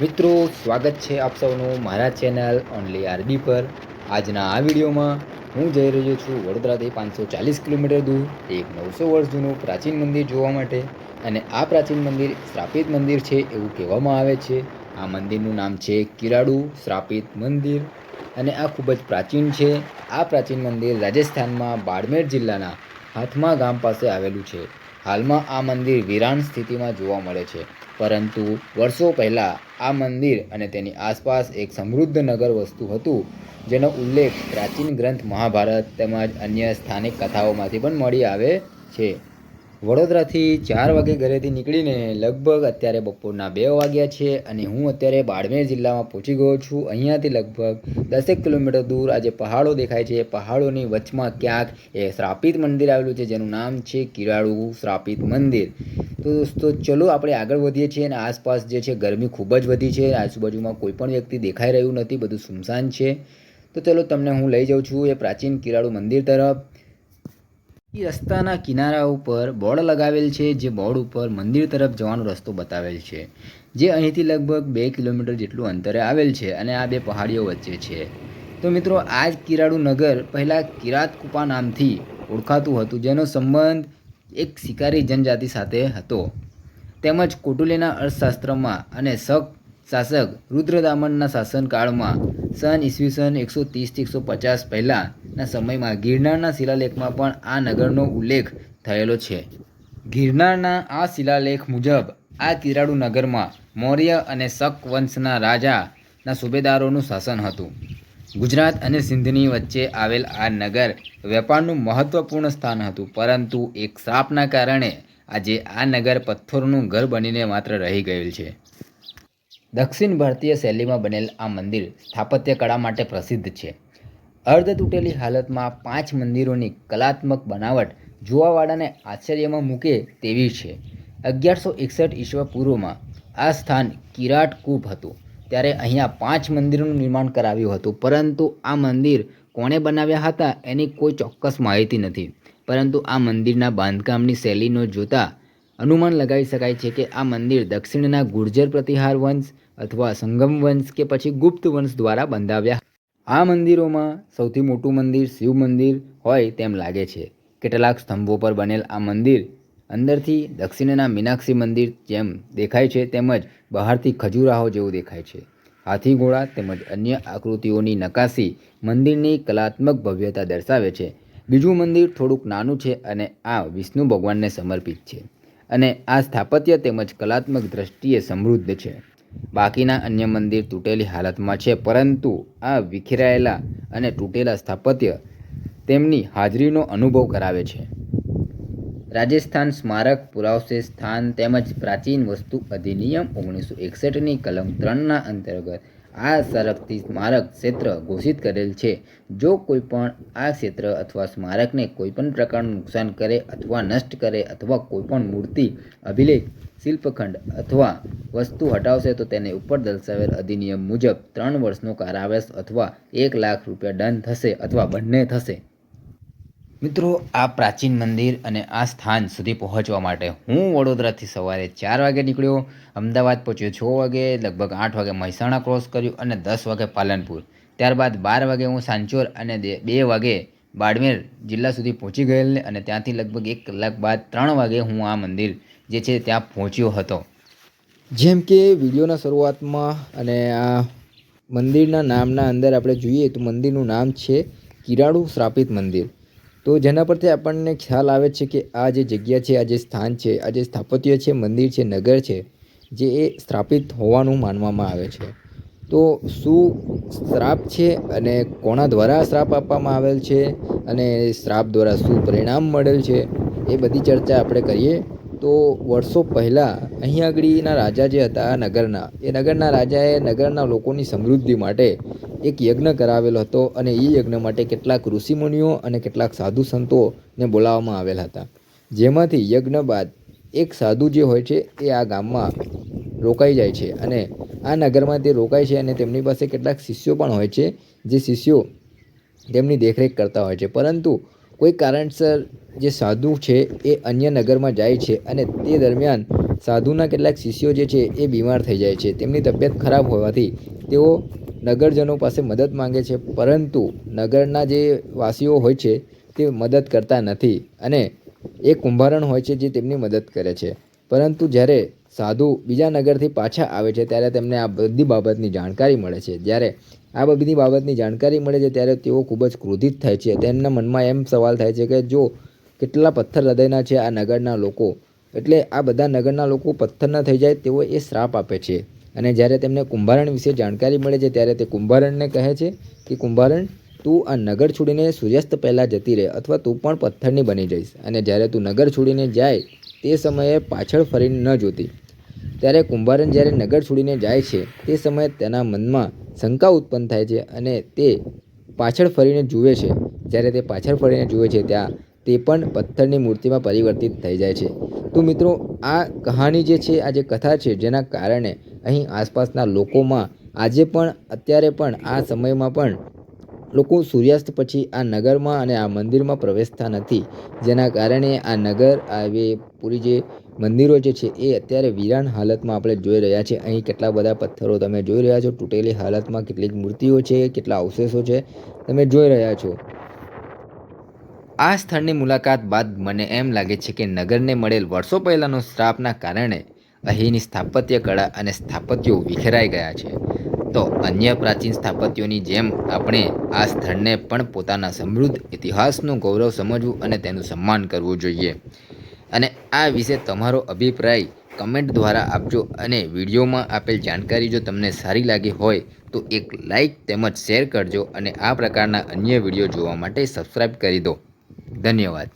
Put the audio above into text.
મિત્રો, સ્વાગત છે આપ સૌનું મારા ચેનલ ઓનલી આરબી પર. આજના આ વિડીયોમાં હું જઈ રહ્યો છું વડોદરાથી પાંચસો ચાલીસ કિલોમીટર દૂર, એક નવસો વર્ષ જૂનું પ્રાચીન મંદિર જોવા માટે. અને આ પ્રાચીન મંદિર શ્રાપિત મંદિર છે એવું કહેવામાં આવે છે. આ મંદિરનું નામ છે કિરાડુ શ્રાપિત મંદિર. અને આ ખૂબ જ પ્રાચીન છે. આ પ્રાચીન મંદિર રાજસ્થાનમાં બાડમેર જિલ્લાના હાથમા ગામ પાસે આવેલું છે. હાલમાં આ મંદિર વિરાન સ્થિતિમાં જોવા મળે છે. પરંતુ વર્ષો પહેલાં આ મંદિર અને તેની આસપાસ એક સમૃદ્ધ નગર વસ્તુ હતું, જેનો ઉલ્લેખ પ્રાચીન ગ્રંથ મહાભારત તેમજ અન્ય સ્થાનિક કથાઓમાંથી પણ મળી આવે છે. વડોદરાથી ચાર વાગે ઘરેથી નીકળીને લગભગ અત્યારે બપોરના બે વાગ્યા છે અને હું અત્યારે બાડમેર જિલ્લામાં પહોંચી ગયો છું. અહીંયાથી લગભગ દસેક કિલોમીટર દૂર આજે પહાડો દેખાય છે. પહાડોની વચમાં ક્યાંક એ શ્રાપિત મંદિર આવેલું છે, જેનું નામ છે કિરાળુ શ્રાપિત મંદિર. તો દોસ્તો, ચલો આપણે આગળ વધીએ છીએ અને આસપાસ જે છે ગરમી ખૂબ જ વધી છે. આજુબાજુમાં કોઈ પણ વ્યક્તિ દેખાઈ રહ્યું નથી, બધું સુમસાન છે. તો ચલો તમને હું લઈ જાઉં છું એ પ્રાચીન કિરાળુ મંદિર તરફ. રસ્તાના કિનારા ઉપર બોર્ડ લગાવેલ છે, જે બોર્ડ ઉપર મંદિર તરફ જવાનો રસ્તો બતાવેલ છે, જે અહીંથી લગભગ બે કિલોમીટર જેટલું અંતરે આવેલ છે અને આ બે પહાડીઓ વચ્ચે છે. તો મિત્રો આ જ કિરાડુ નગર પહેલાં કિરાતકુપા નામથી ઓળખાતું હતું, જેનો સંબંધ એક શિકારી જનજાતિ સાથે હતો. તેમજ કોટુલેના અર્થશાસ્ત્રમાં અને શક શાસક રુદ્રદામનના શાસનકાળમાં સન ઈસવીસન એકસો ત્રીસથી એકસો પચાસ પહેલાંના સમયમાં ગિરનારના શિલાલેખમાં પણ આ નગરનો ઉલ્લેખ થયેલો છે. ગિરનારના આ શિલાલેખ મુજબ આ કિરાડુ નગરમાં મૌર્ય અને શક વંશના રાજાના સુબેદારોનું શાસન હતું. ગુજરાત અને સિંધની વચ્ચે આવેલ આ નગર વેપારનું મહત્વપૂર્ણ સ્થાન હતું, પરંતુ એક શ્રાપના કારણે આજે આ નગર પથ્થરનું ઘર બનીને માત્ર રહી ગયેલ છે. દક્ષિણ ભારતીય શૈલીમાં બનેલ આ મંદિર સ્થાપત્ય કળા માટે પ્રસિદ્ધ છે. અર્ધ તૂટેલી હાલતમાં પાંચ મંદિરોની કલાત્મક બનાવટ જોવાવાળાને આશ્ચર્યમાં મૂકે તેવી છે. અગિયારસો એકસઠ ઈસવા પૂર્વમાં આ સ્થાન કિરાટ કૂપ હતું. ત્યારે અહીંયા પાંચ મંદિરોનું નિર્માણ કરાવ્યું હતું. પરંતુ આ મંદિર કોણે બનાવ્યા હતા એની કોઈ ચોક્કસ માહિતી નથી. પરંતુ આ મંદિરના બાંધકામની શૈલીનો જોતા અનુમાન લગાવી શકાય છે કે આ મંદિર દક્ષિણના ગુર્જર પ્રતિહાર વંશ અથવા સંગમ વંશ કે પછી ગુપ્ત વંશ દ્વારા બંધાવ્યા આ મંદિરોમાં સૌથી મોટું મંદિર શિવ મંદિર હોય તેમ લાગે છે. કેટલાક સ્તંભો પર બનેલ આ મંદિર અંદરથી દક્ષિણના મીનાક્ષી મંદિર જેમ દેખાય છે તેમજ બહારથી ખજુરાહો જેવું દેખાય છે. હાથી ઘોડા તેમજ અન્ય આકૃતિઓની નકાશી મંદિરની કલાત્મક ભવ્યતા દર્શાવે છે. બીજું મંદિર થોડુંક નાનું છે અને આ વિષ્ણુ ભગવાનને સમર્પિત છે અને આ સ્થાપત્ય તેમજ કલાત્મક દ્રષ્ટિએ સમૃદ્ધ છે. બાકીના અન્ય મંદિર તૂટેલી હાલતમાં છે, પરંતુ આ વિખેરાયેલા અને તૂટેલા સ્થાપત્ય તેમની હાજરીનો અનુભવ કરાવે છે. રાજસ્થાન સ્મારક પુરાવશે સ્થાન તેમજ પ્રાચીન વસ્તુ અધિનિયમ ઓગણીસો એકસઠની કલમ ત્રણના અંતર્ગત આ સંરક્ષિત સ્મારક ક્ષેત્ર ઘોષિત કરેલ છે. જો કોઈ પણ આ ક્ષેત્ર અથવા સ્મારકને કોઈપણ પ્રકારનું નુકસાન કરે અથવા નષ્ટ કરે અથવા કોઈપણ મૂર્તિ, અભિલેખ, શિલ્પખંડ અથવા વસ્તુ હટાવશે તો તેને ઉપર દર્શાવેલ અધિનિયમ મુજબ ત્રણ વર્ષનો કારાવાસ અથવા એક લાખ રૂપિયા દંડ થશે અથવા બંને થશે. મિત્રો, આ પ્રાચીન મંદિર અને આ સ્થાન સુધી પહોંચવા માટે હું વડોદરાથી સવારે ચાર વાગે નીકળ્યો. અમદાવાદ પહોંચ્યો છ વાગે, લગભગ આઠ વાગે મહેસાણા ક્રોસ કર્યું અને દસ વાગે પાલનપુર. ત્યારબાદ બાર વાગે હું સાંચોર અને બે વાગે બાડમેર જિલ્લા સુધી પહોંચી ગયેલ અને ત્યાંથી લગભગ એક કલાક બાદ ત્રણ વાગે હું આ મંદિર જે છે ત્યાં પહોંચ્યો હતો. જેમ કે વિડીયોના શરૂઆતમાં અને આ મંદિરના નામના અંદર આપણે જોઈએ તો મંદિરનું નામ છે કિરાળુ શ્રાપિત મંદિર. તો જેના પરથી આપણને ખ્યાલ આવે છે કે આ જે જગ્યા છે, આ જે સ્થાન છે, આ જે સ્થાપત્ય છે, મંદિર છે, નગર છે, જે એ સ્થાપિત હોવાનું માનવામાં આવે છે. તો શું શ્રાપ છે અને કોના દ્વારા શ્રાપ આપવામાં આવેલ છે અને શ્રાપ દ્વારા શું પરિણામ મળેલ છે એ બધી ચર્ચા આપણે કરીએ. તો વર્ષો પહેલાં અહીં આગળના રાજા જે હતા નગરના, એ નગરના રાજાએ નગરના લોકોની સમૃદ્ધિ માટે એક યજ્ઞ કરાવેલો હતો અને એ યજ્ઞ માટે કેટલાક ઋષિમુનિઓ અને કેટલાક સાધુ સંતોને બોલાવવામાં આવેલા હતા. જેમાંથી યજ્ઞ બાદ એક સાધુ જે હોય છે, એ આ ગામમાં રોકાઈ જાય છે અને આ નગરમાં તે રોકાય છે અને તેમની પાસે કેટલાક શિષ્યો પણ હોય છે, જે શિષ્યો તેમની દેખરેખ કરતા હોય છે. પરંતુ કોઈ કારણસર જે સાધુ છે, એ અન્ય નગરમાં જાય છે અને તે દરમિયાન સાધુના કેટલાક શિષ્યો જે છે, એ બીમાર થઈ જાય છે. તેમની તબિયત ખરાબ હોવાથી તેઓ નગરજનો પાસે મદદ માંગે છે, પરંતુ નગરના જે વાસીઓ હોય છે, તે મદદ કરતા નથી અને એ કુંભારણ હોય છે, જે તેમની મદદ કરે છે. પરંતુ જ્યારે સાધુ બીજા નગરથી પાછા આવે છે ત્યારે તેમને આ બધી બાબતની જાણકારી મળે છે. જ્યારે આ બધી બાબતની જાણકારી મળે છે ત્યારે તેઓ ખૂબ જ ક્રોધિત થાય છે. તેમના મનમાં એમ સવાલ થાય છે કે જો કેટલા પથ્થર હૃદયના છે આ નગરના લોકો? એટલે આ બધા નગરના લોકો પથ્થરના થઈ જાય તેઓ એ શ્રાપ આપે છે. અને જ્યારે તેમને કુંભારણ વિશે જાણકારી મળે છે ત્યારે તે કુંભારણને કહે છે કે, કુંભારણ, તું આ નગર છોડીને સૂર્યાસ્ત પહેલાં જતી રહે અથવા તું પણ પથ્થરની બની જઈશ. અને જ્યારે તું નગર છોડીને જાય તે સમયે પાછળ ફરીને ન જોતી. ત્યારે કુંભારન જ્યારે નગર છોડીને જાય છે, તે સમયે તેના મનમાં શંકા ઉત્પન્ન થાય છે અને તે પાછળ ફરીને જુએ છે. જ્યારે તે પાછળ ફરીને જુએ છે, ત્યાં તે પણ પથ્થરની મૂર્તિમાં પરિવર્તિત થઈ જાય છે. તો મિત્રો, આ કહાની જે છે, આ જે કથા છે, જેના કારણે અહીં આસપાસના લોકોમાં આજે પણ, અત્યારે પણ, આ સમયમાં પણ લોકો સૂર્યાસ્ત પછી આ નગરમાં અને આ મંદિરમાં પ્રવેશતા નથી. જેના કારણે આ નગર આવે પૂરી જે મંદિરો જે છે, એ અત્યારે વિરાન હાલતમાં આપણે જોઈ રહ્યા છીએ અહીં કેટલા બધા પથ્થરો તમે જોઈ રહ્યા છો. તૂટેલી હાલતમાં કેટલીક મૂર્તિઓ છે, કેટલા અવશેષો છે, તમે જોઈ રહ્યા છો. આ સ્થળની મુલાકાત બાદ મને એમ લાગે છે કે નગરને મળેલ વર્ષો પહેલાંનો શ્રાપના કારણે અહીંની સ્થાપત્ય કળા અને સ્થાપત્યો વિખેરાઈ ગયા છે. તો અન્ય પ્રાચીન સ્થાપત્યોની જેમ આપણે આ સ્થળને પણ પોતાના સમૃદ્ધ ઇતિહાસનું ગૌરવ સમજવું અને તેનું સન્માન કરવું જોઈએ. અને આ વિશે તમારો અભિપ્રાય કમેન્ટ દ્વારા આપજો અને વિડીયોમાં આપેલ જાણકારી જો તમને સારી લાગી હોય તો એક લાઈક તેમજ શેર કરજો અને આ પ્રકારના અન્ય વીડિયો જોવા માટે સબસ્ક્રાઈબ કરી દો. ધન્યવાદ.